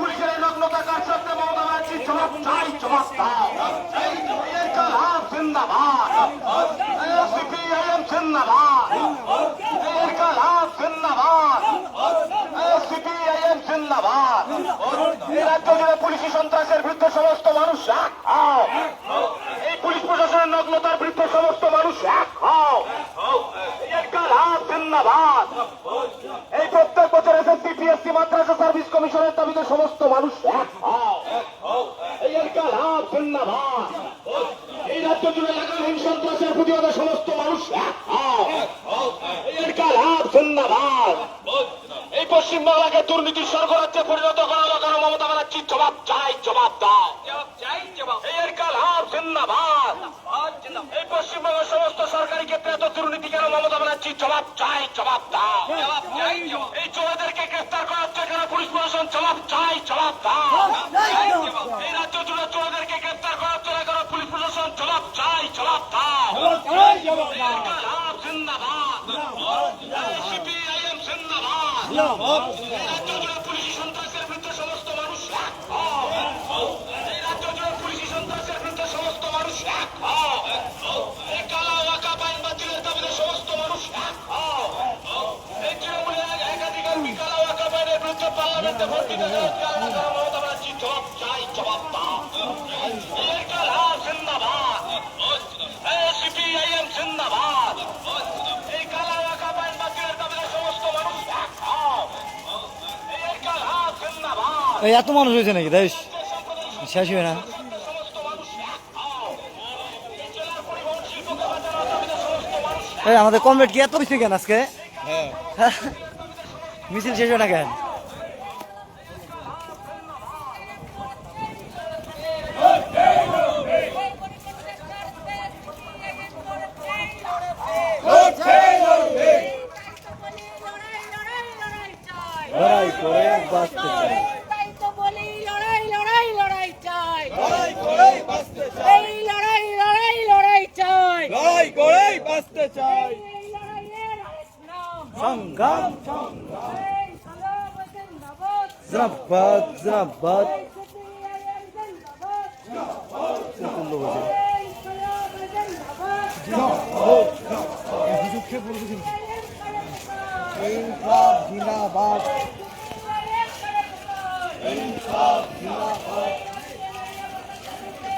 পুলিশের নগ্নতা কার সাথে মমতা ব্যানার্জি জবাব চাই জবাব দাও এর কালাম জিন্দাবাদ সিপিআইএম জিন্দাবাদ এর কালাম জিন্দাবাদ সিপিআইএম জিন্দাবাদ এই রাজ্য জুড়ে পুলিশি সন্ত্রাসের বিরুদ্ধে সমস্ত মানুষ এক হও এই পুলিশ প্রশাসনের নগ্নতার বিরুদ্ধে সমস্ত মানুষ এক হও এর কালাম জিন্দাবাদ এই প্রত্যেক বছর এসএসসি পিএসসি মাদ্রাসা সার্ভিস কমিশনের দাবিতে সমস্ত মানুষ এক হও এই রাজ্য জুড়ে লাগামহীন সন্ত্রাসের প্রতিবাদে সমস্ত মানুষ এই এর কালাম জিন্দাবাদ এই পশ্চিম বাংলাকে দুর্নীতির স্বর্গরাজ্যে পরিণত করা লাগানো মমতা ব্যানার্জির জবাব চাই জবাব দাও এই জিন্দাবাদ পশ্চিমবঙ্গের সমস্ত সরকারি ক্ষেত্রে এত দুর্নীতি কেন মমতা ব্যানার্জির জবাব চাই জবাব দাও। এই চোরাদেরকে গ্রেফতার করা পুলিশ প্রশাসন জবাব চাই। জবাব দাও এই রাজ্য জুড়ে চোরাদেরকে গ্রেফতার করা না কেন পুলিশ প্রশাসন জবাব চাই জবাব দাও। জিন্দাবাদ। সিপিআইএম জিন্দাবাদ। জবাব দাও এই জিন্দাবাদ সিপিআইএম জিন্দাবাদ এই কালা ওয়াকা বাইন বাতিলের দাবিতে সমস্ত মানুষ এক হও। এই কালা জিন্দাবাদ এত মানুষ হয়েছে নাকি দেশ শেষ হয় না। এই আমাদের কমরেড কি এত বেশি কেন আজকে হ্যাঁ। মিছিল শেষ হয় না কেন লড়াই করে বাঁচতে চাই। তাই তো বলি লড়াই লড়াই লড়াই চাই এই লড়াই লড়াই লড়াই চাই লড়াই করেই বাঁচতে চাই সংগ্রাম জিন্দাবাদ জিন্দাবাদ জিন্দাবাদ জিন্দাবাদ জিন্দাবাদ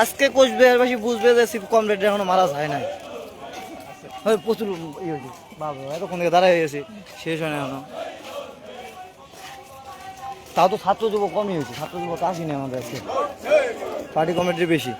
আজকে কোচবিহারবাসী বুঝবে যে শিব কমরেড এখনও মারা যায় নাই। প্রচুর ইয়ে হয়েছে। বাবা এতক্ষণ থেকে দাঁড়াই গেছে। শেষ হয় না এখনও। তাও তো ছাত্র যুবক কমই হয়েছে। ছাত্র যুবক তো আসেনি আমাদের আজকে। পার্টি কমিটির বেশি।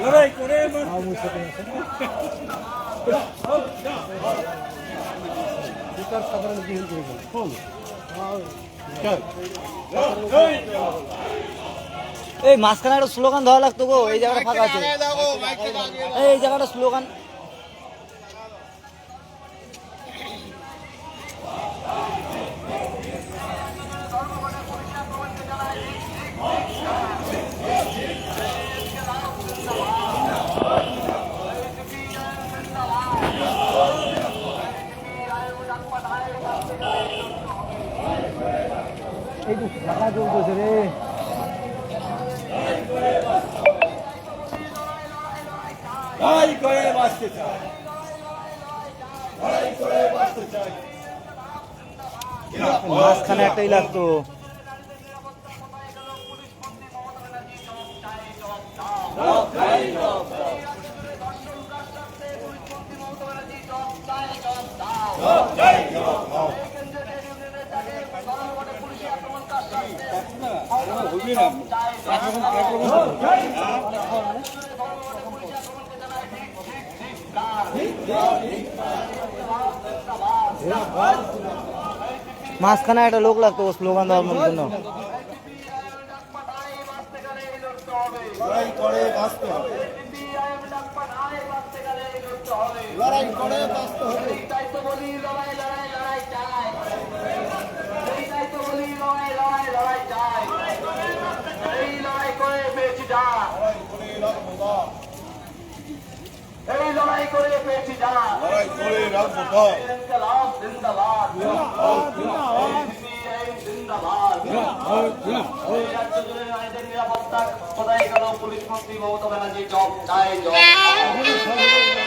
লড়াই করে বাঁচতে এই মাঝখানে একটা স্লোগান ধরা লাগতো গো এই জায়গাটা ফাঁকা আছে। এই এই জায়গাটা স্লোগান তাই করে বাঁচতে চাই করে বাঁচতে মাঝখানে একটাই লাগতো আক্রমণ মাঝখানে একটা লোক লাগতো স্লোগান দেওয়ার জন্য। লড়াই করে বাঁচতে হবে। লড়াই করে বাঁচতে হবে। তাই তো বলি লড়াই লড়াই লড়াই চাই এই তাই তো বলি লড়াই লড়াই লড়াই চাই এই লড়াই করে পেয়েছি যা এই লড়াই করে পেয়েছি যা লড়াই করে রাখব দল নিরাপত্তা কোথায় গেল পুলিশ মন্ত্রী মমতা ব্যানার্জি জব চাই জব